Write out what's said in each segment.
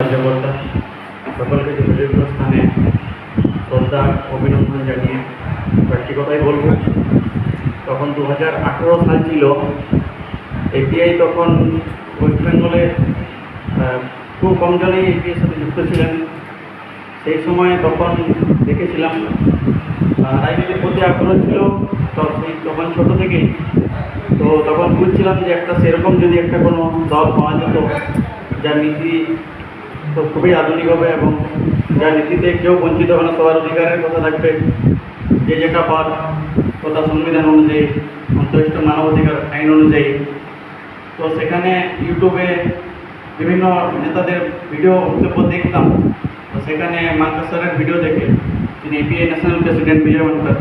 কার্যকর্তা সকলকে যথাযোগ্য স্থানে শ্রদ্ধা, অভিনন্দন জানিয়ে কয়েকটি কথাই বলব। তখন দু হাজার আঠেরো সাল ছিল। এপিআই তখন ওয়েস্ট বেঙ্গলে খুব কম জনেই এপিআইয়ের সাথে যুক্ত ছিলেন। সেই সময় তখন দেখেছিলাম রাজনীতির প্রতি আগ্রহ ছিল। তো সেই তখন ছোটো থেকেই তো তখন বুঝছিলাম যে একটা সেরকম যদি একটা কোনো দল পাওয়া যেত, যার নীতি তো খুবই আধুনিক হবে এবং যার নীতিতে কেউ বঞ্চিত হবে না, সবার অধিকারের কথা থাকবে। যে যেটা পার তথা সংবিধান অনুযায়ী অন্তরিষ্ট মানবাধিকার আইন অনুযায়ী। তো সেখানে ইউটিউবে বিভিন্ন নেতাদের ভিডিও বক্তব্য দেখতাম। তো সেখানে মার্কাস ভিডিও দেখে, তিনি API national president Vijay Mankar.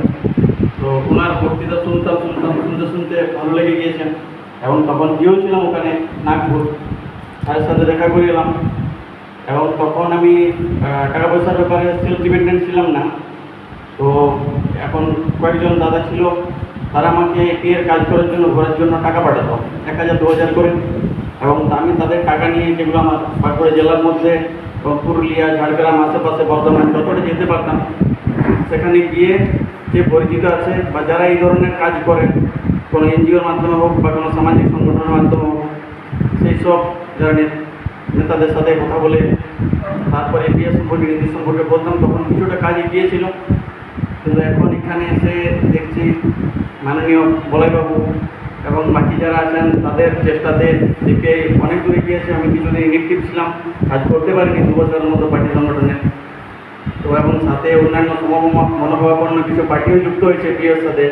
তো ওনার বক্তৃতা শুনতাম শুনতাম, শুনতে শুনতে ভালো লেগে গিয়েছেন এবং তখন গিয়েও ছিলাম ওখানে, নাগপুর। তাদের সাথে দেখা করে এবং তখন আমি টাকা পয়সার ব্যাপারে সেলফ ডিপেন্ডেন্ট ছিলাম না। তো এখন কয়েকজন দাদা ছিল, তারা আমাকে এর কাজ করার জন্য, ঘোরার জন্য টাকা পাঠাতো। এক হাজার, দু হাজার করে। এবং আমি তাদের টাকা নিয়ে যেগুলো আমার বাঁকুড়া জেলার মধ্যে পুরুলিয়া, ঝাড়গ্রাম, আশেপাশে বর্ধমান, যতটা যেতে পারতাম, সেখানে গিয়ে যে পরিচিত আছে বা যারা এই ধরনের কাজ করে কোনো এনজিওর মাধ্যমে হোক বা কোনো সামাজিক সংগঠনের মাধ্যমে হোক, সেই সব যারা নেতাদের সাথে কথা বলে, তারপরে এপিএস সম্পর্কে, নীতি সম্পর্কে বলতাম, তখন কিছুটা কাজ এগিয়েছিল কিন্তু এখন এখানে এসে দেখছি মাননীয় বলাইবাবু এবং বাকি যারা আছেন, তাদের চেষ্টাতে সিপিআই অনেক দূরে গিয়েছে। আমি কিছুদিন ইনেকটিভ ছিলাম, কাজ করতে পারিনি, দু বছরের মতো পার্টি সংগঠনে। তো এবং সাথে অন্যান্য সমম, মনোভাবাপন্ন কিছু পার্টিও যুক্ত হয়েছে পিএর সাথে।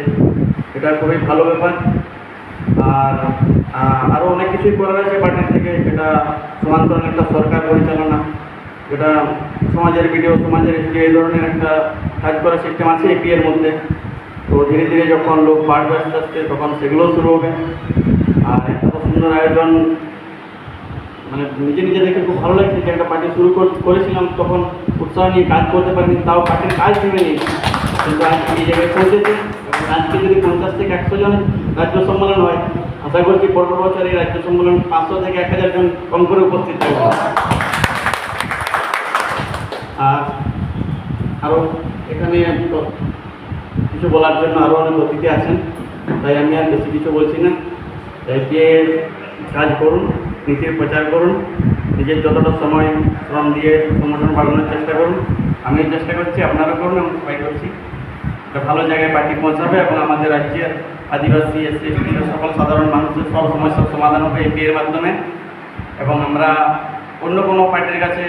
এটা খুবই ভালো ব্যাপার। আর আরও অনেক কিছুই করার আছে পার্টির থেকে, যেটা সমান্তরাল একটা সরকার পরিচালনা, যেটা সমাজের ভিডিও সমাজের এই ধরনের একটা কাজ করার সিস্টেম আছে এপি এর মধ্যে, তো ধীরে ধীরে যখন লোক বাড়বে আস্তে আস্তে, তখন সেগুলোও শুরু হবে। আর এত সুন্দর আয়োজন মানে নিজে নিজে দেখে খুব ভালো লাগছে যে একটা পার্টি শুরু কর- করেছিলাম, তখন উৎসাহ নিয়ে কাজ করতে পারিনি, তাও পার্টির কাজ ভেবে নেই কিন্তু আজ এই জায়গায় পৌঁছেছে। আজকে যদি পঞ্চাশ থেকে একশো জন রাজ্য সম্মেলন হয়, আশা করছি পরের বছর এই রাজ্য সম্মেলন পাঁচশো থেকে এক হাজার জন কম করে উপস্থিত থাকবে। আর আরও এখানে কিছু বলার জন্য আরও অনেক অতিথি আছেন, তাই আমি আর বেশি কিছু বলছি না। তাই যে কাজ করুন নীতির প্রচার করুন, নিজের যতটা সময় শ্রম দিয়ে সংগঠন বাড়ানোর চেষ্টা করুন আমি চেষ্টা করছি আপনারা করুন এবং সবাই করছি। ভালো জায়গায় পার্টি পৌঁছাবে এবং আমাদের রাজ্যের আদিবাসী, এসসি সকল সাধারণ মানুষের সব সমস্যার সমাধান হবে এপি এর মাধ্যমে। এবং আমরা অন্য কোনো পার্টির কাছে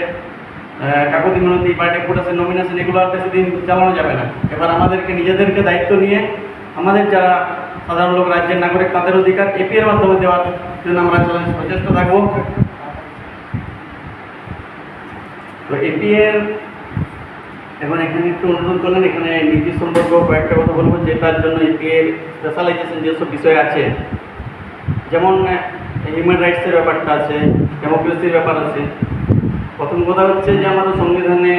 কাকুতি মিনতি বা ডেপুটেশন নমিনেশন এগুলো আর বেশি দিন চালানো যাবে না। এবার আমাদেরকে নিজেদেরকে দায়িত্ব নিয়ে আমাদের যারা সাধারণ লোক, রাজ্যের নাগরিক, তাদের অধিকার এপি এর মাধ্যমে দেওয়ার জন্য আমরা সচেষ্ট থাকব। তো এপি এর এখন এখানে একটু অনুরোধ করলেন, এখানে নীতি সম্পর্কে কয়েকটা কথা বলব, যে তার জন্য এর স্পেশালাইজেশন যেসব বিষয় আছে, যেমন হিউম্যান রাইটসের ব্যাপারটা আছে ডেমোক্রেসির ব্যাপার আছে। প্রথম কথা হচ্ছে যে আমাদের সংবিধানে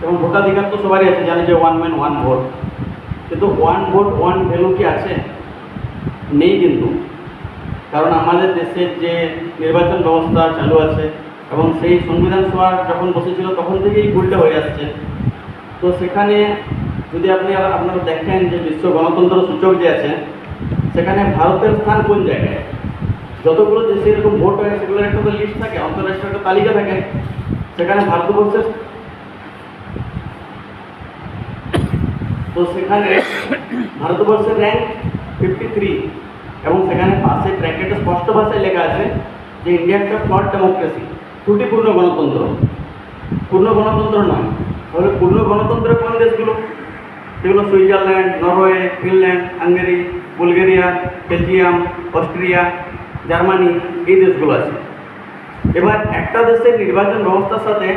যেমন ভোটাধিকার তো সবারই আছে, জানি যে ওয়ান ম্যান ওয়ান ভোট কিন্তু ওয়ান ভোট ওয়ান ভ্যালু কি আছে? নেই কিন্তু। কারণ আমাদের দেশের যে নির্বাচন ব্যবস্থা চালু আছে, এবং সেই সংবিধান সভা যখন বসেছিল, তখন থেকেই ভুলটা হয়ে আসছে। তো সেখানে যদি আপনি আপনারা দেখেন যে বিশ্ব গণতন্ত্র সূচক যে আছে, সেখানে ভারতের স্থান কোন জায়গায়? যতগুলো দেশে এরকম ভোট হয়, সেগুলোর একটা তো লিস্ট থাকে আন্তঃরাষ্ট্রীয় একটা তালিকা থাকে। সেখানে ভারতবর্ষের তো সেখানে ভারতবর্ষের র্যাঙ্ক ফিফটি থ্রি এবং সেখানে পাশে ব্র্যাকেটে স্পষ্ট ভাষায় লেখা আছে যে ইন্ডিয়া একটা ফ্লড ডেমোক্রেসি ত্রুটিপূর্ণ গণতন্ত্র। পূর্ণ গণতন্ত্র নয়। তাহলে পূর্ণ গণতন্ত্র কোন দেশগুলো? যেগুলো Switzerland, Norway, Finland, Hungary, Bulgaria, Belgium, Austria, Germany এই দেশগুলো আছে। এবার একটা দেশের নির্বাচন ব্যবস্থার সাথে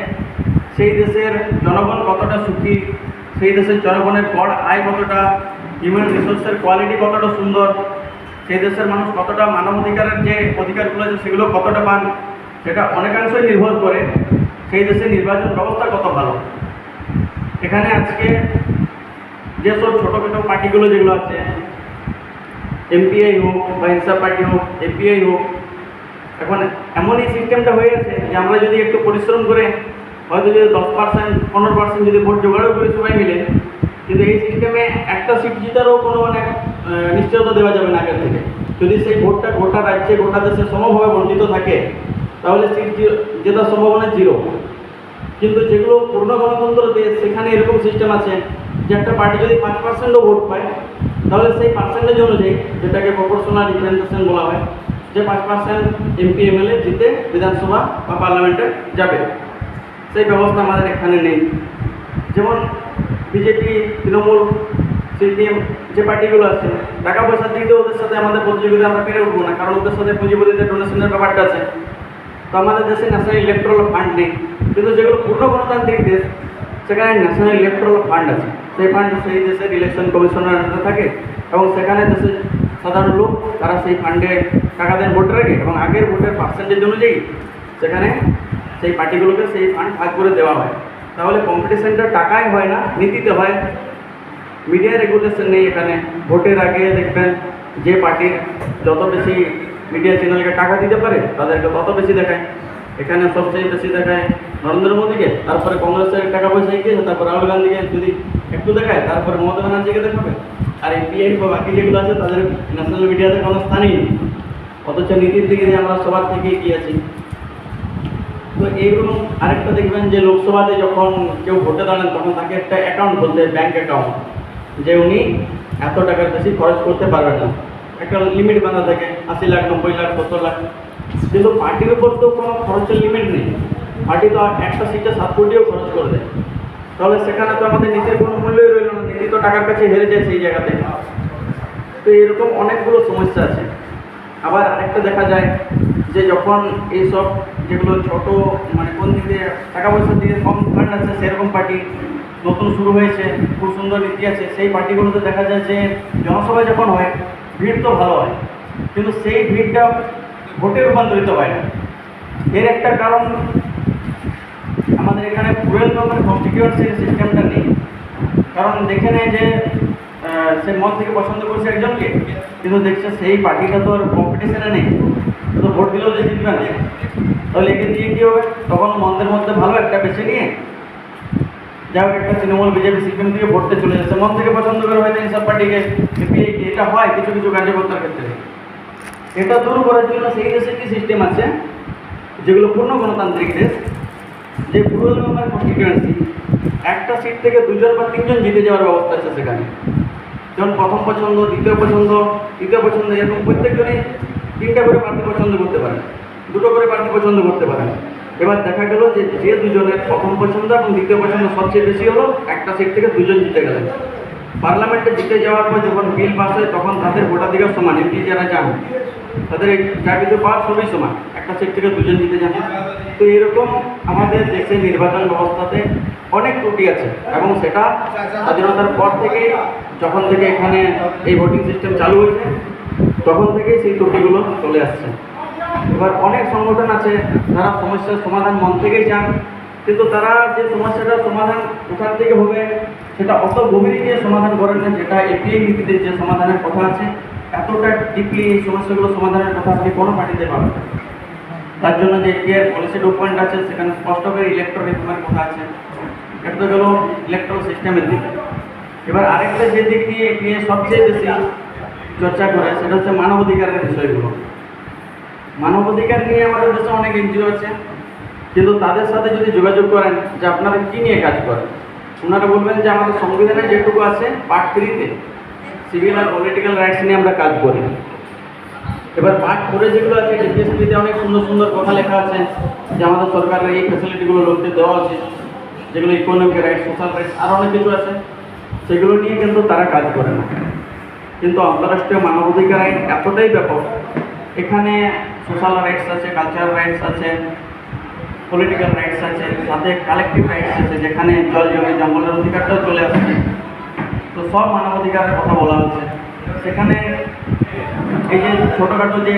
সেই দেশের জনগণ কতটা সুখী, সেই দেশের জনগণের গড় আয় কতটা হিউম্যান রিসোর্সের কোয়ালিটি কতটা সুন্দর, সেই দেশের মানুষ কতটা মানবাধিকারের যে অধিকারগুলো আছে সেগুলো কতটা পান, সেটা অনেকাংশই নির্ভর করে সেই দেশের নির্বাচন ব্যবস্থা কত ভালো। এখানে আজকে যেসব ছোটোখাটো পার্টিগুলো যেগুলো আছে, এমপিআই হোক বা ইনসাফ পার্টি হোক এপিআই হোক, এখন এমন এই সিস্টেমটা হয়ে গেছে যে আমরা যদি একটু পরিশ্রম করে হয়তো যদি দশ পার্সেন্ট, পনেরো পার্সেন্ট যদি ভোট জোগাড়ও করি সবাই মিলে, কিন্তু এই সিস্টেমে একটা সিট জিতারও কোনো মানে নিশ্চয়তা দেওয়া যাবে না আগের থেকে। যদি সেই ভোটটা গোটা রাজ্যে, গোটা দেশে সমভাবে বর্ধিত থাকে, তাহলে সিট জেতার সম্ভাবনা জিরো। কিন্তু যেগুলো পূর্ণ গণতন্ত্র দেশ সেখানে এরকম সিস্টেম আছে যে একটা পার্টি যদি পাঁচ পার্সেন্টও ভোট পায়, তাহলে সেই পার্সেন্টেজ অনুযায়ী যেটাকে প্রপোর্শনাল রিপ্রেজেন্টেশন বলা হয়, যে পাঁচ পার্সেন্ট এমপি এমএলএ জিতে বিধানসভা বা পার্লামেন্টে যাবে। সেই ব্যবস্থা আমাদের এখানে নেই। যেমন বিজেপি তৃণমূল সিপিএম যে পার্টিগুলো আছে, টাকা পয়সার দিক দিয়ে ওদের সাথে আমাদের প্রতিযোগিতা আমরা পেরে উঠবো না, কারণ ওদের সাথে পুঁজিপতিদের ডোনেশনের ব্যাপারটা আছে। তো আমাদের দেশে ন্যাশনাল ইলেকট্রাল ফান্ড নেই। কিন্তু যেগুলো পূর্ণ গণতান্ত্রিক দেশ, সেখানে ন্যাশনাল ইলেকট্রাল ফান্ড আছে। সেই ফান্ড সেই দেশের ইলেকশন কমিশনের আন্ডারে থাকে এবং সেখানে দেশের সাধারণ লোক, তারা সেই ফান্ডে টাকা দেন ভোটারকে এবং আগের ভোটের পার্সেন্টেজ অনুযায়ী সেখানে সেই পার্টিগুলোকে সেই ফান্ড ভাগ করে দেওয়া হয়। তাহলে কম্পিটিশনটা টাকায় হয় না, নীতিতে হয়। মিডিয়া রেগুলেশন নেই এখানে। ভোটের আগে দেখবেন যে পার্টির যত বেশি মিডিয়া চ্যানেলকে টাকা দিতে পারে, তাদেরকে তত বেশি দেখায়। এখানে সবচেয়ে বেশি দেখায় নরেন্দ্র মোদীকে, তারপরে কংগ্রেসের টাকা পয়সা এগিয়েছে তারপর রাহুল গান্ধীকে যদি একটু দেখায়, তারপরে মমতা ব্যানার্জিকে দেখাবে। আর এই এনপিআই বা বাকি যেগুলো আছে, তাদের ন্যাশনাল মিডিয়াতে কোনো স্থানই নেই। অথচ নীতির দিকে আমরা সবার থেকে এগিয়ে আছি। তো এইরকম আরেকটা দেখবেন যে লোকসভাতে যখন কেউ ভোটে দাঁড়ান, তখন তাকে একটা অ্যাকাউন্ট বলতে ব্যাংক অ্যাকাউন্ট যে উনি এত টাকার বেশি খরচ করতে পারবেন না। একটা লিমিট বাঁধা থাকে, আশি লাখ, নব্বই লাখ, সত্তর লাখ। কিন্তু পার্টির উপর তো কোনো খরচের লিমিট নেই। পার্টি তো একটা সিটে সাত কোটিও খরচ করে দেয়। তাহলে সেখানে তো আমাদের নীতির কোনো মূল্যই রইল না নীতি তো টাকার কাছে হেরে যায় সেই জায়গাতে। তো এরকম অনেকগুলো সমস্যা আছে। আবার আরেকটা দেখা যায় যে যখন এইসব যেগুলো ছোট মানে কোন দিকে টাকা পয়সার দিকে কম ফান্ড আছে, সেরকম পার্টি নতুন শুরু হয়েছে, খুব সুন্দর নীতি আছে। সেই পার্টিগুলোতে দেখা যায় যে জনসভা যখন হয়, ভিড় তো ভালো হয়, কিন্তু সেই ভিড়টা ভোটে রূপান্তরিত হয় না। এর একটা কারণ আমাদের এখানে পুরেল নম্বর সেই সিস্টেমটা নেই। কারণ দেখে নেয় যে সে মন থেকে পছন্দ করছে একজনকে, কিন্তু দেখছে সেই পার্টিটা তো আর কম্পিটিশনে নেই। তো ভোট দিলেও যে জিতবে না। তাহলে একে দিয়ে কী হবে? তখন মন্দের মধ্যে ভালো একটা বেছে নিয়ে যাই হোক একটা তৃণমূল বিজেপি সিপিএম থেকে ভোটতে চলে যাচ্ছে। মন থেকে পছন্দ করে হয়তো এইসব পার্টিকে এটা হয় কিছু কিছু কার্যকর্তার ক্ষেত্রে। এটা দূর করার জন্য সেই দেশে কি সিস্টেম আছে? যেগুলো পূর্ণ গণতান্ত্রিক দেশ যে পুরো মেম্বার কনস্টিটিউয়েন্সি একটা সিট থেকে দুজন বা তিনজন জিতে যাওয়ার ব্যবস্থা আছে সেখানে। যেমন প্রথম পছন্দ, দ্বিতীয় পছন্দ, তৃতীয় পছন্দ, এরকম প্রত্যেকজনই তিনটা করে প্রার্থী পছন্দ করতে পারে। দুটো করে প্রার্থী পছন্দ করতে পারে। এবার দেখা গেল যে যে দুজনের প্রথম পছন্দ এবং দ্বিতীয় পছন্দ সবচেয়ে বেশি হলো, একটা সিট থেকে দুজন জিতে গেলেন। পার্লামেন্টে জিতে যাওয়ার পর যখন বিল পাস হয়, তখন তাদের ভোটাধিকার সমান। এমপি যারা যান তাদের যা কিছু পাওয়ার সবই সমান। একটা সিট থেকে দুজন জিতে যান তো এরকম আমাদের দেশের নির্বাচন ব্যবস্থাতে অনেক ত্রুটি আছে এবং সেটা স্বাধীনতার পর থেকেই যখন থেকে এখানে এই ভোটিং সিস্টেম চালু হয়েছে, তখন থেকেই সেই ত্রুটিগুলো চলে আসছে। এবার অনেক সংগঠন আছে যারা সমস্যার সমাধান মন থেকেই চান, কিন্তু তারা যে সমস্যাটার সমাধান কোথার থেকে হবে, সেটা অত গভীরে গিয়ে সমাধান করেন না যেটা এপিআই নীতিতে যে সমাধানের কথা আছে এতটা ডিপলি এই সমস্যাগুলো সমাধানের কথা আপনি কোনো পার্টিতে পাবেন। তার জন্য যে এপিআই পলিসি ডকুমেন্ট আছে, সেখানে স্পষ্ট করে ইলেকট্রো রিফর্মের কথা আছে। এটা তো গেল ইলেকট্রাল সিস্টেমের দিকে। এবার আরেকটা যে দিক দিয়ে এপিআই সবচেয়ে বেশি চর্চা করে, সেটা হচ্ছে মানব মানবাধিকারের বিষয়গুলো। মানবাধিকার নিয়ে আমাদের দেশে অনেক এনজিও আছে, কিন্তু তাদের সাথে যদি যোগাযোগ করেন যে আপনারা কী নিয়ে কাজ করেন, ওনারা বলবেন যে আমাদের সংবিধানে যেটুকু আছে পার্ট থ্রিতে সিভিল আর পলিটিক্যাল রাইটস নিয়ে আমরা কাজ করি। এবার পার্ট ফোরে যেগুলো আছে ডিপিএসপিতে অনেক সুন্দর সুন্দর কথা লেখা আছে, যে আমাদের সরকারের এই ফ্যাসিলিটিগুলো লোকদের দেওয়া উচিত, যেগুলো ইকোনমিক রাইটস সোশ্যাল রাইটস আরও অনেক কিছু আছে। সেগুলো নিয়ে কিন্তু তারা কাজ করে না। কিন্তু আন্তঃরাষ্ট্রীয় মানবাধিকার আইন এতটাই ব্যাপক, এখানে সোশ্যাল রাইটস আছে কালচারাল রাইটস আছে পলিটিক্যাল রাইটস আছে, সাথে কালেকটিভ রাইটস আছে, যেখানে জল জমি, জঙ্গলের অধিকারটাও চলে আসছে। তো সব মানবাধিকারের কথা বলা হচ্ছে। সেখানে এই যে ছোটোখাটো যে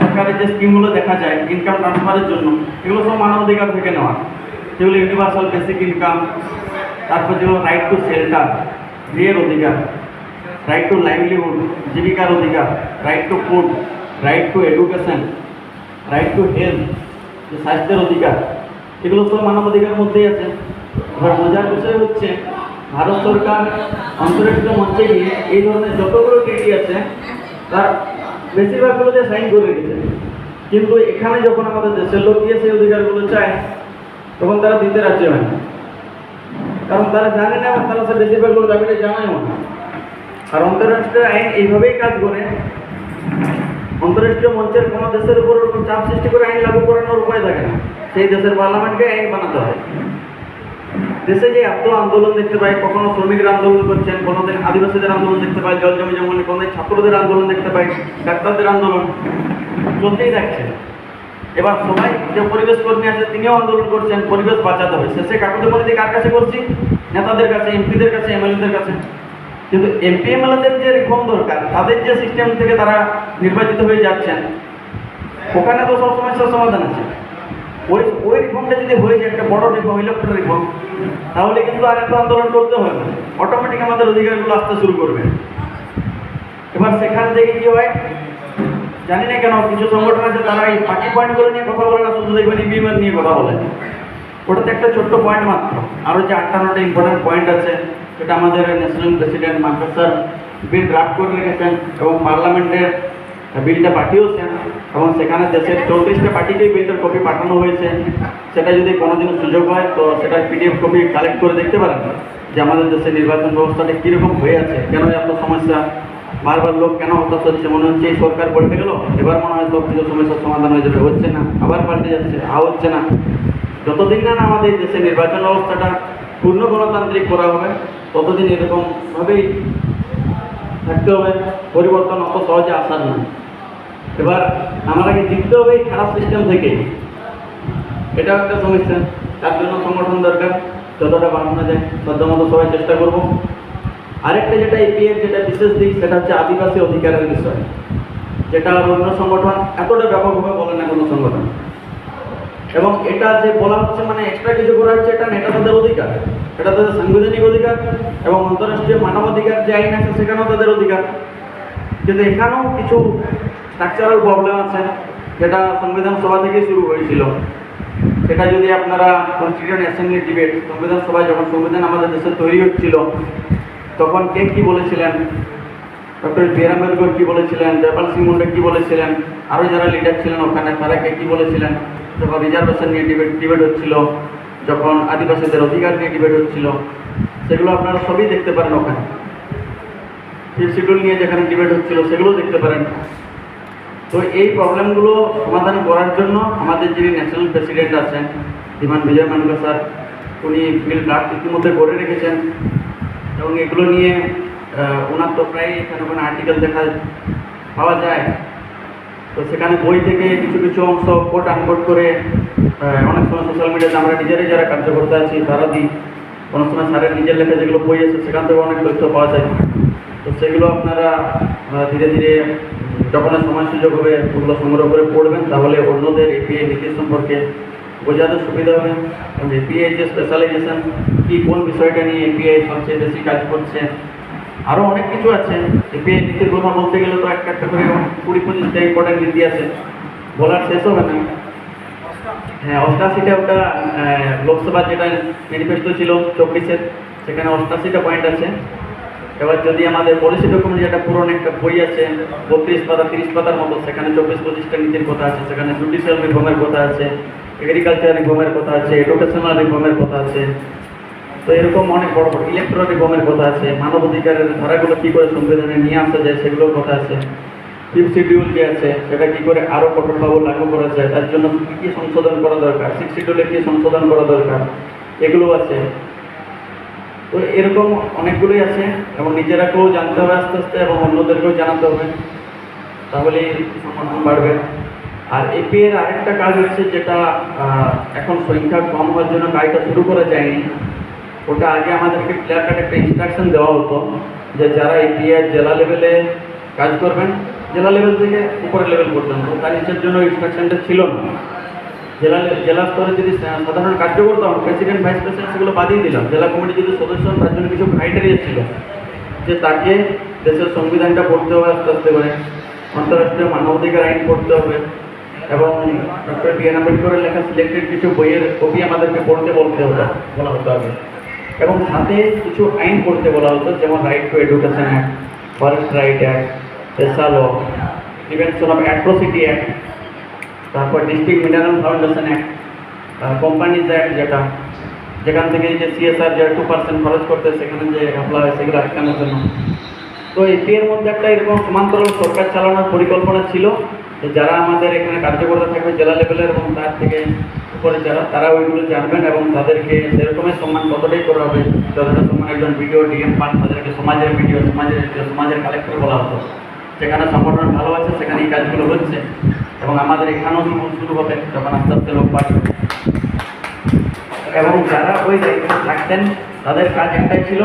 সরকারের যে স্কিমগুলো দেখা যায় ইনকাম ট্রান্সফারের জন্য, এগুলো সব মানবাধিকার থেকে নেওয়া। যেগুলো ইউনিভার্সাল বেসিক ইনকাম তারপর যেগুলো রাইট টু শেল্টার বিয়ের অধিকার রাইট টু লাইভলিহুড জীবিকার অধিকার right to food right to education right to health স্বাস্থ্যের অধিকার, এগুলো সব মানবাধিকারের মধ্যেই আছে। এবার মজার বিষয় হচ্ছে ভারত সরকার আন্তর্জাতিক মঞ্চে গিয়ে এই ধরনের যতগুলো ট্রিটি আছে, তার বেশিরভাগগুলোতে সাইন করে রেখেছে কিন্তু এখানে যখন আমাদের দেশের লোক গিয়ে সেই অধিকারগুলো চায়, তখন তারা দিতে রাজি হয় না। কারণ তারা জানে না এবং তারা সে বেশিরভাগগুলো দাবিটা জানায়ও না। আর অন্তর্রাষ্ট্রীয় আইন এইভাবেই কাজ করে, অন্তর্রাষ্ট্রীয় মঞ্চের কোনো দেশের উপর চাপ সৃষ্টি করে আইন লাগু করানোর উপায় থাকে না। সেই দেশের পার্লামেন্টকে আইন বানাতে হয়। দেশে যে এত আন্দোলন দেখতে পাই, কখনো শ্রমিকরা আন্দোলন করছেন, কোনোদিন আদিবাসীদের আন্দোলন দেখতে পাই, জল জমি জঙ্গলে কোনোদিন ছাত্রদের আন্দোলন দেখতে পাই, ডাক্তারদের আন্দোলন চলতেই থাকছে। এবার সবাই যে পরিবেশ কর্মী আছে, তিনিও আন্দোলন করছেন, পরিবেশ বাঁচাতে হবে। শেষে কাকুতে মনে কার কাছে করছি? নেতাদের কাছে, এমপিদের কাছে, এমএলএদের কাছে। কিন্তু এমপি, এমএলএদের যে রিফর্ম দরকার, তাদের যে সিস্টেম থেকে তারা নির্বাচিত হয়ে যাচ্ছেন, ওখানে তো সব সমস্যার সমাধান আছে। ওই ওই রিফর্মটা যদি হয়ে যায়, একটা বড় রিফর্ম ইলেকট্রাল রিফর্ম তাহলে কিন্তু আর এত আন্দোলন করতে হবে না। অটোমেটিক আমাদের অধিকারগুলো আসতে শুরু করবে। এবার সেখান থেকে কি হয়? জানি না কেন, কিছু সংগঠন আছে, তারা এই পার্টি পয়েন্টগুলো নিয়ে কথা বলে না, শুধু দেখবেন ইভিএম নিয়ে কথা বলে। ওটাতে একটা ছোট্ট পয়েন্ট মাত্র। আরও যে আটটান্নটা ইম্পর্টেন্ট পয়েন্ট আছে, সেটা আমাদের national president sir bill draft করে রেখেছেন এবং পার্লামেন্টের বিলটা পাঠিয়েছেন এবং সেখানে দেশের চৌত্রিশটা পার্টিকেই বিলটার কপি পাঠানো হয়েছে, সেটা যদি কোনোদিনও সুযোগ হয়, তো সেটা পিডিএফ কপি কালেক্ট করে দেখতে পারেন যে আমাদের দেশের নির্বাচন ব্যবস্থাটা কীরকম হয়ে আছে, কেন এত সমস্যা, বারবার লোক কেন হতাশ হচ্ছে, মনে হচ্ছে এই সরকার পাল্টে গেল, এবার মনে হয় সব কিছু সমস্যার সমাধান হয়ে যাবে, হচ্ছে না, আবার পাল্টে যাচ্ছে আ হচ্ছে না। যতদিন না আমাদের দেশের নির্বাচন ব্যবস্থাটা পূর্ণ গণতান্ত্রিক করা হবে, ততদিন এরকমভাবেই থাকতে হবে, পরিবর্তন অত সহজে আসার না এবার আমাদেরকে জিততে হবে এই খারাপ সিস্টেম থেকে। এটাও একটা সমস্যা। তার জন্য সংগঠন দরকার যতটা বাড়ানো যায়। সাধ্যমতো সবাই চেষ্টা করব। আরেকটা যেটা এপিএর যেটা বিশেষ দিক সেটা হচ্ছে আদিবাসী অধিকারের বিষয়। যেটা অন্য সংগঠন এতটা ব্যাপকভাবে বলে না কোনো সংগঠন। এবং এটা যে বলা হচ্ছে মানে এক্সট্রা কিছু করা হচ্ছে এটা না, এটা তাদের অধিকার। এটা তাদের সাংবিধানিক অধিকার এবং অন্তর্রাষ্ট্রীয় মানবাধিকার যে আইন আছে সেখানেও তাদের অধিকার। কিন্তু এখানেও কিছু স্ট্রাকচারাল প্রবলেম আছে, যেটা সংবিধান সভা থেকেই শুরু হয়েছিল। সেটা যদি আপনারা কনস্টিটিউন্ট অ্যাসেম্বলি ডিবেট সংবিধান সভায় যখন সংবিধান আমাদের দেশে তৈরি হচ্ছিল, তখন কে কী বলেছিলেন? ডক্টর বি আর আম্বেদকর কী বলেছিলেন? জয়পাল সিং মুন্ডা কী বলেছিলেন? আরও যারা লিডার ছিলেন ওখানে, তারা কে কী বলেছিলেন? যখন রিজার্ভেশন নিয়ে ডিবেট ডিবেট হচ্ছিল, যখন আদিবাসীদের অধিকার নিয়ে ডিবেট হচ্ছিল, সেগুলো আপনারা সবই দেখতে পারেন ওখানে। শিডিউল নিয়ে যেখানে ডিবেট হচ্ছিল সেগুলো দেখতে পারেন। তো এই প্রবলেমগুলো সমাধান করার জন্য আমাদের যিনি ন্যাশনাল প্রেসিডেন্ট আছেন, ধীমান বিজয় মানকা স্যার, উনি বিল ড্রাফট ইতিমধ্যে করে রেখেছেন এবং এগুলো নিয়ে ওনার তো প্রায় এখানে ওখানে আর্টিকেল দেখা পাওয়া যায়। তো সেখানে বই থেকে কিছু কিছু অংশ কোট আনকোট করে অনেক সময় সোশ্যাল মিডিয়াতে আমরা নিজেরাই যারা কার্যকর্তা আছি, তারা দিই। কোনো সময় স্যারের নিজের লেখা যেগুলো বই আছে, সেখান থেকে অনেক তথ্য পাওয়া যায়। তো সেগুলো আপনারা ধীরে ধীরে যখন সময় সুযোগ হবে ওগুলো সংগ্রহ করে পড়বেন, তাহলে অন্যদের এপিআই নীতি সম্পর্কে বোঝাতে সুবিধা হবে। এপিআই যে স্পেশালাইজেশন কি কোন বিষয়টা নিয়ে এপিআই সবচেয়ে বেশি কাজ করছে আরও অনেক কিছু আছে। এপিআই নীতির কথা বলতে গেলে তো একটা একটা করে কুড়ি পঁচিশটা ইম্পর্টেন্ট নীতি আছে। বলার শেষ হবে না। হ্যাঁ অষ্টাশিটা ওটা লোকসভা যেটা ম্যানিফেস্টো ছিল, চব্বিশের, সেখানে অষ্টাশিটা পয়েন্ট আছে। এবার যদি আমাদের পলিসি ডকুমেন্ট যেটা পুরনো একটা বই আছে, বত্রিশ পাতা, তিরিশ পাতার মতো, সেখানে চব্বিশ পঁচিশটা নীতির কথা আছে, সেখানে জুডিশিয়াল রিফর্মের কথা আছে এগ্রিকালচার রিফর্মের কথা আছে এডুকেশনাল রিফর্মের কথা আছে, তো এরকম অনেক বড় বড় ইলেকট্রনিক রিফর্মের কথা আছে, মানবাধিকারের ধারাগুলো কী করে সংবিধানে নিয়ে আসা যায় সেগুলোর কথা আছে ফিফ শিডিউল যে আছে, সেটা কী করে আরও কঠোরভাবে লাগু করা যায়, তার জন্য কী কী সংশোধন করা দরকার সিক্স শিডিউলে কী সংশোধন করা দরকার এগুলো আছে। তো এরকম অনেকগুলোই আছে এবং নিজেরাকেও জানতে হবে আস্তে আস্তে এবং অন্যদেরকেও জানাতে হবে। তাহলে সমর্থন বাড়বে। আর এপি এর আরেকটা কাজ হচ্ছে যেটা এখন সংখ্যা কম হওয়ার জন্য কাজটা শুরু করা যায়নি। ওটা আগে আমাদেরকে ক্লিয়ার কাট একটা ইনস্ট্রাকশন দেওয়া হতো যে যারা এপি এর জেলা লেভেলে কাজ করবেন, জেলা লেভেল থেকে উপরের লেভেল পর্যন্ত। তার নিচের জন্য ইনস্ট্রাকশনটা ছিল না। জেলা জেলা স্তরে যদি সাধারণ কার্য করতাম প্রেসিডেন্ট ভাইস প্রেসিডেন্ট সেগুলো বাদিয়ে দিলাম। জেলা কমিটি যদি সদস্য হন, তার জন্য কিছু ক্রাইটেরিয়া ছিল। যে তাকে দেশের সংবিধানটা পড়তে হবে আস্তে আস্তে করে অন্তর্রাষ্ট্রীয় মানবাধিকার আইন পড়তে হবে এবং ডক্টর বি এন আম্বেদকরের লেখা সিলেক্টেড কিছু বইয়ের কপি আমাদেরকে পড়তে বলতে হতো বলা হতো আগে। এবং সাথে কিছু আইন পড়তে বলা হতো যেমন right to education act forest right act PESA law prevention atrocity act তারপর district mineral foundation act companies act যেটা, যেখান থেকে যে সিএসআর যে টু পার্সেন্ট খরচ করতে সেখানে যে ঘাপলা হয়, সেগুলো আটকানোর জন্য। তো এর মধ্যে একটা এরকম সমান্তরাল সরকার চালানোর পরিকল্পনা ছিল যে যারা আমাদের এখানে কার্যকর্তা থাকবে জেলা লেভেলের এবং তার থেকে উপরে যারা, তারা ওইগুলো জানবেন এবং তাদেরকে সেরকমের সম্মান কতটাই করা হবে, যতটা সম্মান একজন ভিডিও ডিএম পান, তাদেরকে সমাজের ভিডিও সমাজের সমাজের কালেক্টর বলা হতো। যেখানে সংগঠন ভালো আছে সেখানে এই কাজগুলো হচ্ছে। এবং আমাদের এখানেও শুরু শুরু হবে যখন আস্তে আস্তে লোক বাড়বে। এবং যারা ওই দায়িত্বে থাকতেন, তাদের কাজ একটাই ছিল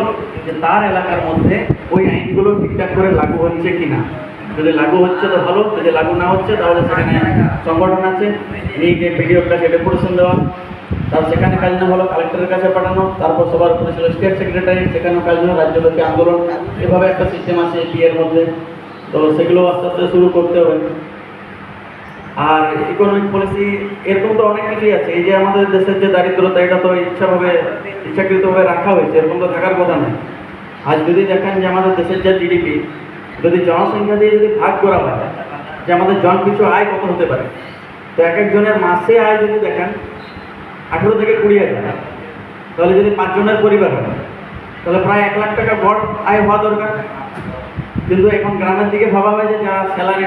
যে তার এলাকার মধ্যে ওই আইনগুলো ঠিকঠাক করে লাগু হচ্ছে কি না যদি লাগু হচ্ছে তো ভালো, যদি লাগু না হচ্ছে তাহলে সেখানে সংগঠন আছে, নিয়ে গিয়ে ভিডিওর কাছে ডেপুটেশন দেওয়া। তার সেখানে কাজ না হলো কালেক্টরের কাছে পাঠানো, তারপর সবার উপরে ছিল স্টেট সেক্রেটারি সেখানেও কাজ হলো রাজ্যব্যাপী আন্দোলন। এভাবে একটা সিস্টেম আছে বিয়ের মধ্যে। তো সেগুলো আস্তে আস্তে শুরু করতে হবে। আর ইকোনমিক পলিসি এরকম তো অনেক কিছুই আছে। এই যে আমাদের দেশের যে দারিদ্রতা, এটা তো ইচ্ছাভাবে, ইচ্ছাকৃতভাবে রাখা হয়েছে, এরকম তো থাকার কথা নয়। আজ যদি দেখেন যে আমাদের দেশের যে জিডিপি যদি জনসংখ্যা দিয়ে যদি ভাগ করা হয়, যে আমাদের জন পিছু আয় কত হতে পারে? তো এক একজনের মাসে আয় যদি দেখেন, আঠেরো থেকে কুড়ি হাজার। তাহলে যদি পাঁচজনের পরিবার হয়, তাহলে প্রায় এক লাখ টাকা গড় আয় হওয়া দরকার। কিন্তু এখন গ্রামের দিকে ভাবা হয় যে যারা স্যালারি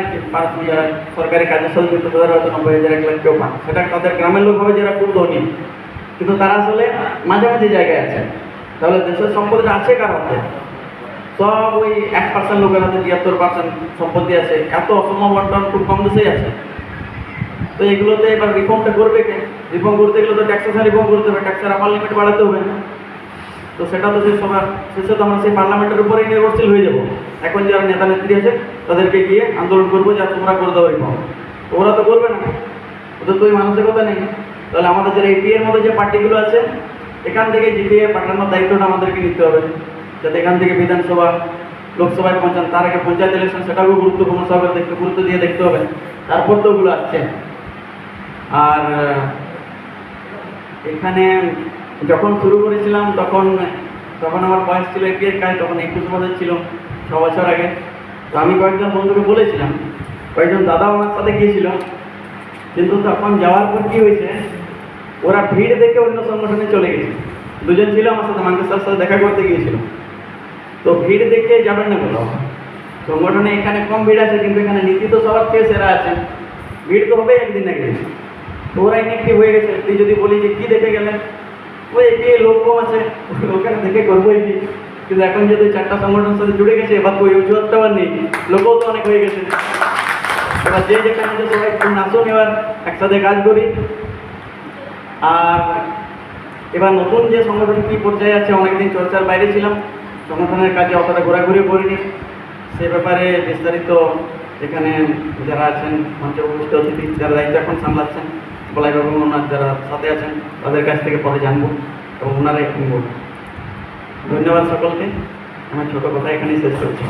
যারা সরকারি কাজের সাথে যুক্ত, তাদের হয়তো নব্বই হাজার, এক লাখ কেউ পান সেটা তাদের গ্রামের লোক হবে যারা খুব ধনী। কিন্তু তারা আসলে মাঝামাঝি জায়গায় আছে। তাহলে দেশের সম্পত্তিটা আছে কার হাতে? সব ওই এক পার্সেন্ট লোকের হাতে তিয়াত্তর পার্সেন্ট সম্পত্তি আছে। এত অসম বন্টন খুব কম দেশেই আছে। তো এগুলোতে এবার রিফর্মটা করবে কে? রিফর্ম করতে গেলে তো ট্যাক্সেশন রিফর্ম করতে হবে। ট্যাক্সের আপার লিমিট বাড়াতে হবে। তো সেটা তো সেই সবার শেষে তো আমরা সেই পার্লামেন্টের উপরেই নির্ভরশীল হয়ে যাব। এখন যারা নেতা নেত্রী আছে, তাদেরকে গিয়ে আন্দোলন করব যা তোমরা করে দাও রিফর্ম তো ওরা তো করবে না। ওদের তো ওই মানসিকতা নেই। তাহলে আমাদের যারা এপি এর মধ্যে যে পার্টিগুলো আছে, এখান থেকে জিতিয়ে পাঠানোর দায়িত্বটা আমাদেরকে নিতে হবে। যাতে এখান থেকে বিধানসভা, লোকসভায় পৌঁছান। তার আগে পঞ্চায়েত ইলেকশন সেটাও গুরুত্বপূর্ণ সবাই দেখতে গুরুত্ব দিয়ে দেখতে হবে। তারপর তো ওগুলো আসছে। আর, এখানে যখন শুরু করেছিলাম, তখন তখন আমার বয়স ছিল এপিএর কাজ, তখন একুশ বছর ছিল, ছ বছর আগে। তো আমি কয়েকজন বন্ধুকে বলেছিলাম, কয়েকজন দাদা আমার সাথে গিয়েছিল, কিন্তু তখন যাওয়ার পর কী হয়েছে, ওরা ভিড় দেখে অন্য সংগঠনে চলে গেছে। দুজন ছিল আমার সাথে মাঙ্কেশ্বর সাথে দেখা করতে গিয়েছিল। তো ভিড় দেখে যাবেন না কোথাও। সংগঠনে এখানে কম ভিড় আছে, কিন্তু এখানে নীতি তো সবার থেকে সেরা আছে। ভিড় তো হবে একদিন না একদিন। তো ওরা ইনেকটিভ হয়ে গেছে তুই যদি বলি যে কী দেখে গেলেন? ওই একটি লোক কম আছে ওখানে দেখে করবোই কি কিন্তু এখন যদি চারটা সংগঠনের সাথে জুড়ে গেছে, এবার তো ওই অজুহাতটাও আর নেই। লোকও তো অনেক হয়ে গেছে। এবার যে যেখানে যে সবাই আসুন, এবার একসাথে কাজ করি। আর এবার নতুন যে সংগঠন কী পর্যায়ে আছে, অনেকদিন চর্চার বাইরে ছিলাম। সংগঠনের কাজে অতটা ঘোরাঘুরি করিনি। সে ব্যাপারে বিস্তারিত এখানে যারা আছেন, মঞ্চে অতিথি, যারা দায়িত্ব এখন সামলাচ্ছেন বলাই বাবু ওনার যারা সাথে আছেন, তাদের কাছ থেকে পরে জানব এবং ওনারা এখন বলব ধন্যবাদ সকলকে। আমার ছোটো কথা এখানেই শেষ করছি।